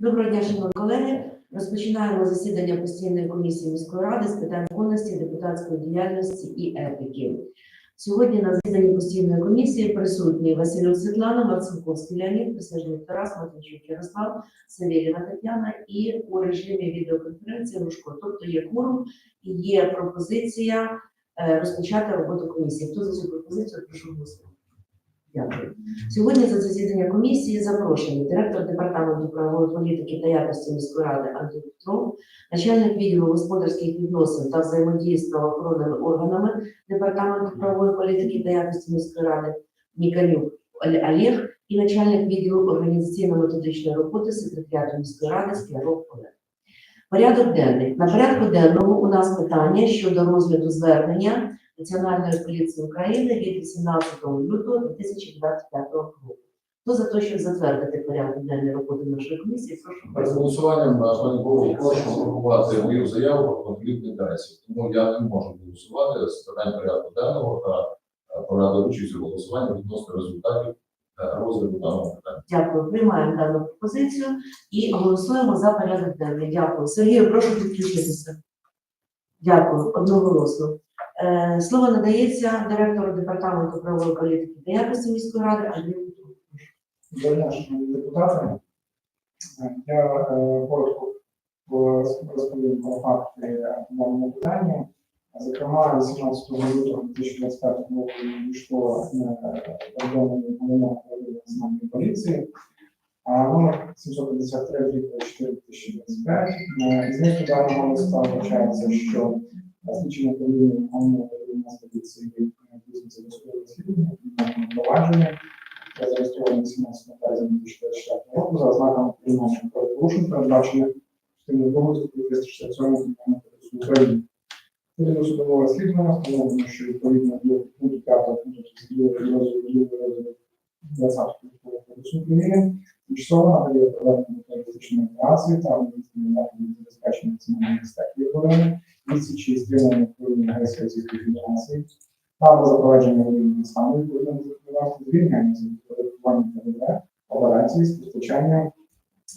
Доброго дня, шановні колеги. Розпочинаємо засідання постійної комісії міської ради з питань законності, депутатської діяльності і етики. Сьогодні на засіданні постійної комісії присутні Василюк Світлана, Марцинковський Леонід, Присяжний Тарас, Матвійчук Ярослав, Савєлєва Тетяна і у режимі відеоконференції Рушко. Тобто є кворум і є пропозиція е, розпочати роботу комісії. Хто за цю пропозицію, прошу голосувати. Дякую. Сьогодні за засідання комісії запрошені директор департаменту правової політики та якості міської ради Андрій Петров, начальник відділу господарських відносин та взаємодії з правоохоронними органами департаменту правової політики та якості міської ради Ніканюк Оле- Олег і начальник відділу організаційно-методичної роботи секретаріату міської ради Скляров Олег. Порядок денний. На порядку денному у нас питання щодо розгляду звернення Національної поліції України від 18 лютого 2025 року. Хто за те, щоб затвердити порядок денний роботи нашої комісії, прошу Перед голосуванням, пані Богу, прошу врахувати мою заяву про конфлікт інтересів. Тому я не можу голосувати з питань порядку денного та е, порядку участі у голосуванні відносно результатів е, розгляду даного питання. Дякую. Приймаємо дану пропозицію і голосуємо за порядок денний. Дякую. Сергію, прошу підключитися. Дякую. Одноголосно. Е, Слово надається директору департаменту правової політики та якості міської ради Андрію. Доброго шановні депутати. Я е, коротко е, розповім про факти даного питання. Зокрема, 18 лютого 2025 року війшло повідомлення комунального національної поліції, номер 753 4 2025. Е, Із місту даного листа вбачається, що слідчими управління головного управління поліції здійснюється досудове розслідування, провадження, та зареєстрований 17 березня 2024 року за ознаками кримінальних правопорушень, передбачених частиною 2 статті 367 Кримінального кодексу України. Відповідно судового розслідування встановлено, що відповідно до пункту 5 пункту 2 розділу 20 Кримінального кодексу України тимчасово на період проведення терористичної операції та заходів забезпечення національної безпеки оборони, відсічі і стримування впливу агресії Російської Федерації, та запровадження воєнного стану відповідно до законодавства звільняємо з оподаткування ПДВ, операції з постачання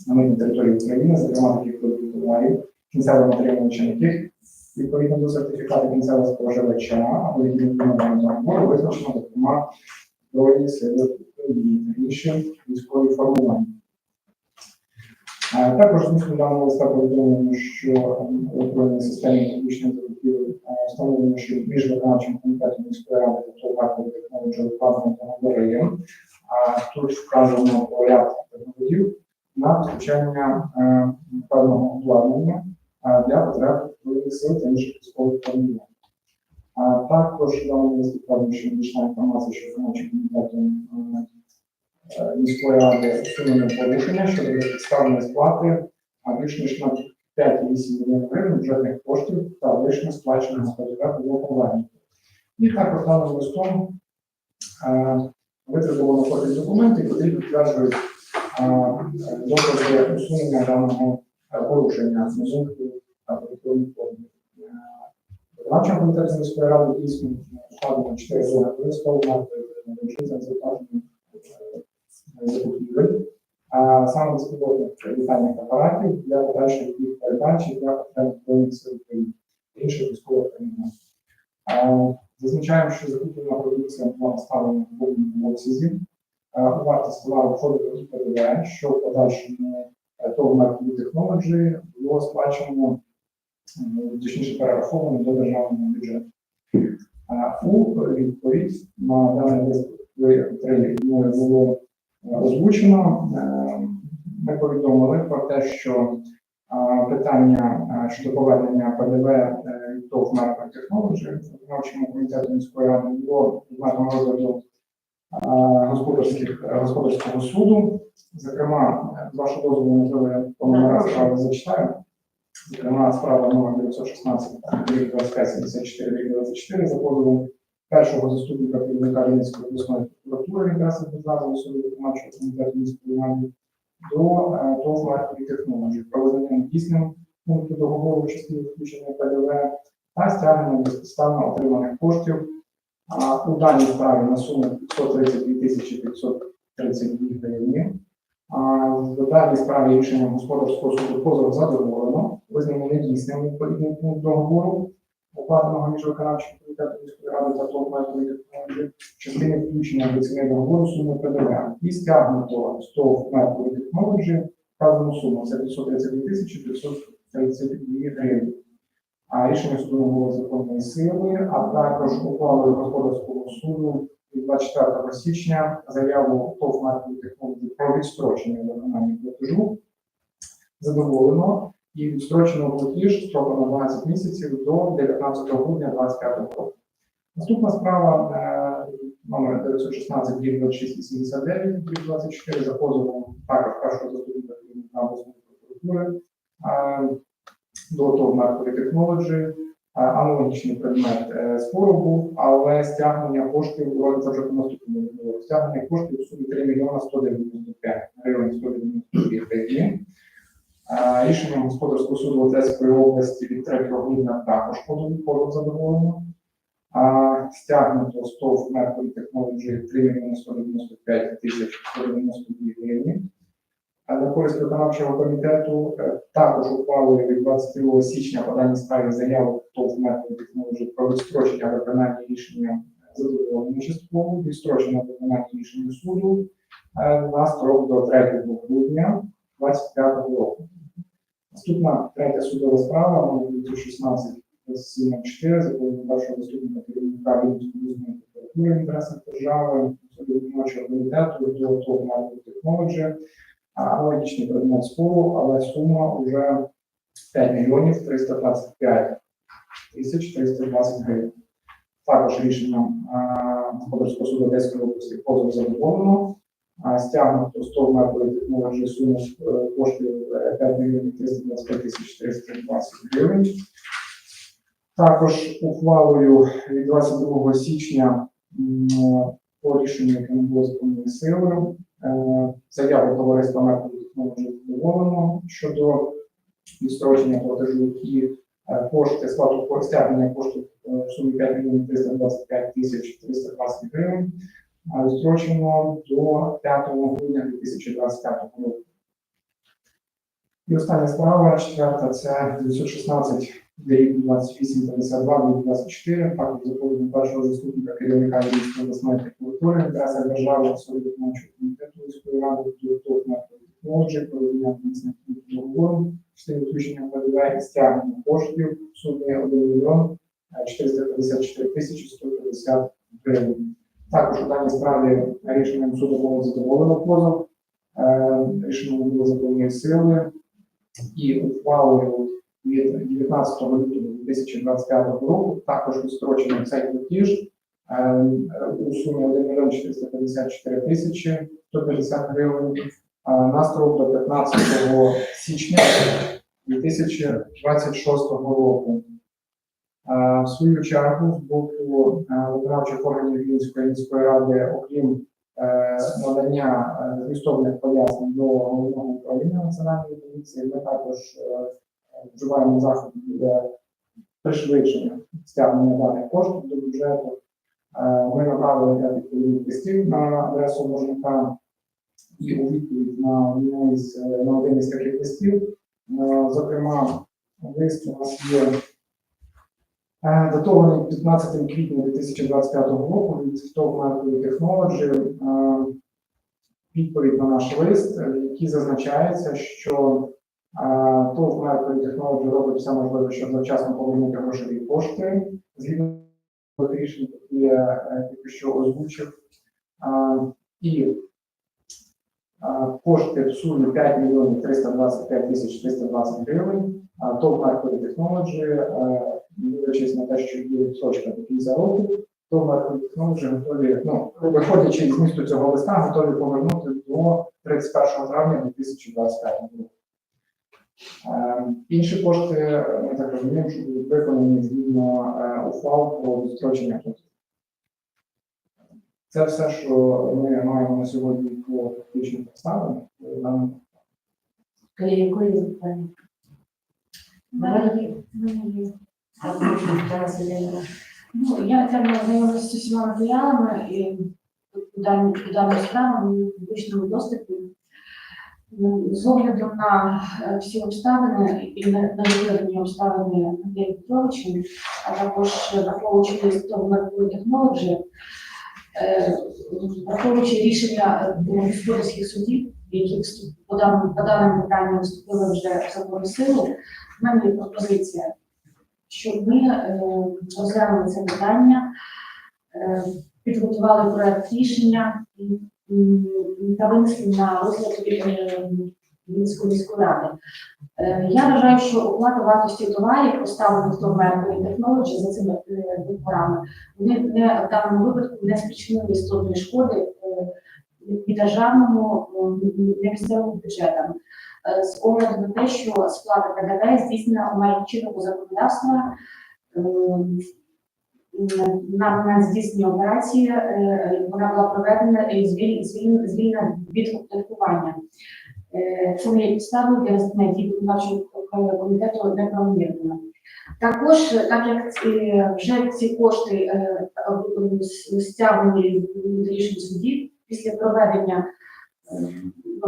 на митній території України, зокрема таких продуктів товарів, кінцевим отримувачем яких відповідно до сертифікату кінцевого споживача або відповідно договору визначено, зокрема, України та військові формування. Е, Також змістом даного листа повідомлено, що ем, в електронній системі публічних закупівель е, встановлено, що між виконавчим комітетом міської ради та торгівлею технології укладено договори. А тут вказано ряд договорів на е, певного обладнання е, для потреб сил та інших військових формувань. А також в даному листі що інформація, що виконавчим комітетом е, міської ради усунено порушення щодо безпідставної сплати а більш ніж на 5,8 мільйонів гривень бюджетних коштів та лишньо сплаченого ПДВ було повернуто. І також даним листом е, витребувано копії документів, які підтверджують е, докази усунення даного порушення змінки та податкових формів. Виконавчим комітетом міської ради дійсно складено 4 зони обов'язково вчиться закладені закупівель, а саме безпілотних літальних апаратів для подальшої їх передачі для потреб Збройних сил України та інших військових. А, Зазначаємо, що закуплена продукція була поставлена в повному обсязі. У вартість товару і ПДВ, що в подальшому е, того технології було сплачено, точніше перераховано до державного бюджету. У відповідь на даний лист мною було е, озвучено. Е, Ми повідомили про те, що питання щодо повернення ПДВ е, ТОВ Market Technology виконавчому комітету міської ради було предметом розгляду господарського суду. Зокрема, е, з вашого дозволу можливо я по номерах зачитаю. Зокрема, справа номер 916 25 74 24 за позовом першого заступника керівника Рівненської обласної прокуратури якраз без назву суду виконавчого комітету міської ради до е, ТОВ «Маркетинг Технологій» про визнання дійсним пункту договору в частині включення ПДВ та стягнення безпідставно отриманих коштів а, у даній справі на суму 132 тисячі 532 гривні. В даній справі рішенням господарського суду позов задоволено, визнано недійсним відповідний пункт договору, укладеного між виконавчим комітетом міської ради та «Метродтехнології» в частині включення до ціни договору суми ПДВ. І стягнуто з ТОВ «Метродтехнології» вказану суму це 532 тисячі 532 гривень. А рішення суду було законної сили, а також ухвалою господарського суду від 24 січня заяву ТОВ «Маркетинг технології про відстрочення виконання платежу. Задоволено і відстрочено платіж строком на 12 місяців до 19 грудня 2025 року. Наступна справа е, номер 916 дій 2689 дій 24 за позовом також першого заступника керівника обласної прокуратури е, до ТОВ «Маркетинг технології аналогічний предмет е, спору був, але стягнення коштів робиться вже по наступному. Стягнення коштів у сумі 3 мільйона 195 гривень 192 гривні. Е, Рішенням господарського суду Одеської області від 3 грудня також позов позов. А стягнуто СТОВ Mercury Technology 3 мільйони 195 тисяч 192 гривні. На користь виконавчого комітету е, також ухвалою від 22 січня по даній справі заяву ТОВ Mercury Technology про відстрочення виконання рішення задоволення частково, відстрочення виконання рішення суду е, на строк до 3 грудня 2025 року. Наступна третя судова справа номер 2016 704 закону першого заступника керівника Вінницької прокуратури в інтересах держави, виконавчого комітету до ТОВ Market Technology, аналогічний предмет спору, але сума вже 5 мільйонів 325 тисяч 320 гривень. Також рішенням господарського суду Одеської області позов задоволено. Стягнуто 100 метрів технології суму коштів е, 5 мільйонів 325 тисяч 320 гривень. Також ухвалою від 22 січня по рішенню, законної сили, е, заяву товариства «Метротехнології» задоволено щодо відстрочення платежу і е, кошти, сплату стягнення коштів е, в сумі 5 мільйонів 325 тисяч 320 гривень, а відстрочено до 5 грудня 2025 року. І остання справа, четверта, це 916 рік 2852 24, також заповнення першого заступника керівника Львівської обласної прокуратури, інтересах держави, суду виконавчого комітету міської ради, до ТОВ технології, проведення адміністративного договору, частини включення ПДВ і стягнення коштів в сумі 1 мільйон е, 454 тисячі 150 гривень. Також у даній справі рішенням суду було задоволено позов, е, рішення було законної сили і ухвалою від 19 лютого 2025 року також відстрочено цей платіж е, у сумі 1 мільйон 454 тисячі 150 гривень на строк до 15 січня 2026 року. В свою чергу з боку е, виконавчих органів Вінської міської ради, окрім е, надання е, змістовних пояснень до головного управління національної поліції, ми також вживаємо заходи для пришвидшення стягнення даних коштів до бюджету. Ми направили ряд відповідних листів на адресу боржника і у відповідь на один із, таких листів, зокрема, лист у нас є датований 15 квітня 2025 року від Marketing Technology. Е, Відповідь на наш лист, е, в якій зазначається, що ТОВ Mercury Technology робить все можливе, щоб завчасно повернути грошові кошти згідно рішень, які я е, тільки що озвучив. І кошти в сумі 5 мільйонів 325 тисяч 320 гривень. ТОВ Mercury Technology, е, дивлячись на те, що є відсрочка до кінця року, ТОВ Mercury Technology готові, ну, виходячи з місту цього листа, готові повернути до 31 травня 2025 року. Е, Інші кошти, ми так розуміємо, що будуть виконані згідно е, ухвал про відстрочення платежів. Це все, що ми маємо на сьогодні по фактичним підставам. Нам Якої запитання? Далі, Тарас Ну, я треба знайомитися з усіма матеріалами і дані даної справи в публічному доступі. З огляду на е, всі обставини і на на обставини Андрія Петровича, а також враховуючи лист Mercury Technology, е, враховуючи рішення е, господарських судів, які по даному питанню вступили вже в законну силу, в мене є пропозиція, щоб ми е, розглянули це питання, е, підготували проект рішення та винесли на розгляд е, Вінницької міської ради. Е, Я вважаю, що оплата вартості товарів, поставлених до Mercury Technology за цими е, договорами, вони в даному випадку не спричинили істотної шкоди е, ні державному, е, ні місцевому бюджетам. Е, З огляду на те, що сплата ПДВ здійснена межах чинного законодавства е, на момент здійснення операції е, вона була проведена і звіль- звіль- звільнена від оподаткування. Е, Це не є підставою для дій виконавчого комітету неправомірними. Також, е, так як е, вже ці кошти е, е, стягнені рішень судів після проведення е,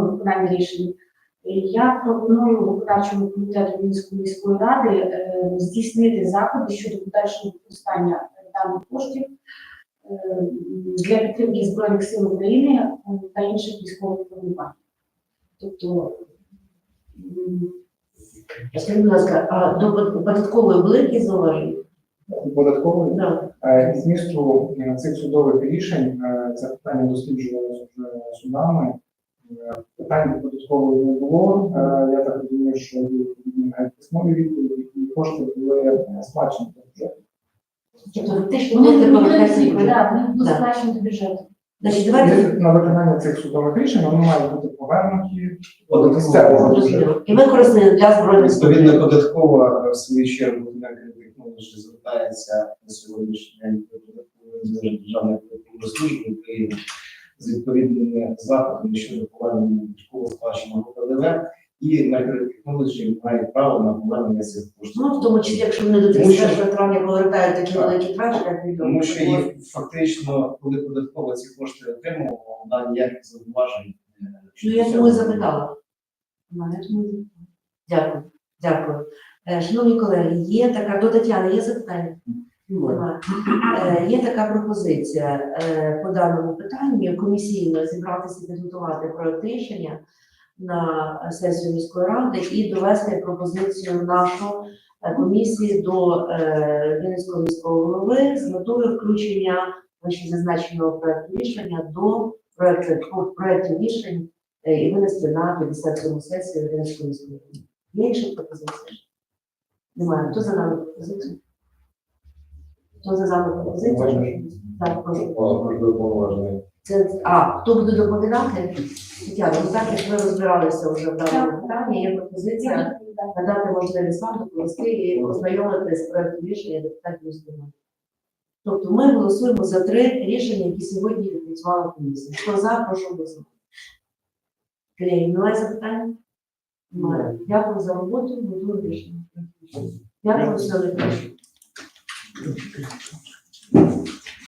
ну, виконання рішень, е, я пропоную виконавчому комітету Мінської міської ради е, здійснити заходи щодо подальшого використання даних коштів е, для підтримки Збройних сил України е, та інших військових формувань. Тобто, Скажіть, будь ласка, а до податкової були якісь зауваження? Податкової Да. Е, змісту цих судових рішень е, це питання досліджувалося вже судами. Питань податкової не було. Е, Я так розумію, що є відповідні навіть письмові відповіді, і кошти були сплачені до бюджету. Тобто фактично вони не повертаються сплачені до бюджету. Значить, давайте На виконання цих судових рішень вони мають бути повернуті до місцевого бюджету. І використані для збройних. Відповідно, податкова е, в свою чергу технології звертається на сьогоднішній день до податкової державної податкової служби України з відповідними заходами щодо повернення військово сплаченого ПДВ, і технології мають право на повернення цих коштів. Ну, в тому числі, якщо вони до Тому що- 31 травня повертають такі Так. великі транші, як відомо. Тому що їх фактично, коли податкова ці кошти отримувала, вона ніяких зауважень. е, Ну, я тому і запитала. Ну, тому. Дякую, дякую. Е, Шановні колеги, є така, до Тетяни є запитання? Е, Є така пропозиція е, по даному питанню комісійно зібратися, підготувати проект рішення на сесію міської ради і довести пропозицію нашу е, комісії до е, Вінницького міського голови з метою включення вище зазначеного проекту рішення до проекту проекту рішень і винести на 57 сесію Вінницької міської ради. Є інші пропозиції? Немає. Хто за дану пропозицію? Хто за дану пропозицію? Це, а, хто буде доповідати? Тетяна, ну так як ви розбиралися вже в даному питанні, є пропозиція надати можливість вам доповісти і ознайомити з проектом рішення депутатів ради. Тобто ми голосуємо за три рішення, які сьогодні відпрацювала комісія. Хто за, прошу голосувати. Клей, немає запитань? Немає. Дякую за роботу, готую рішення. Дякую, все Obrigado.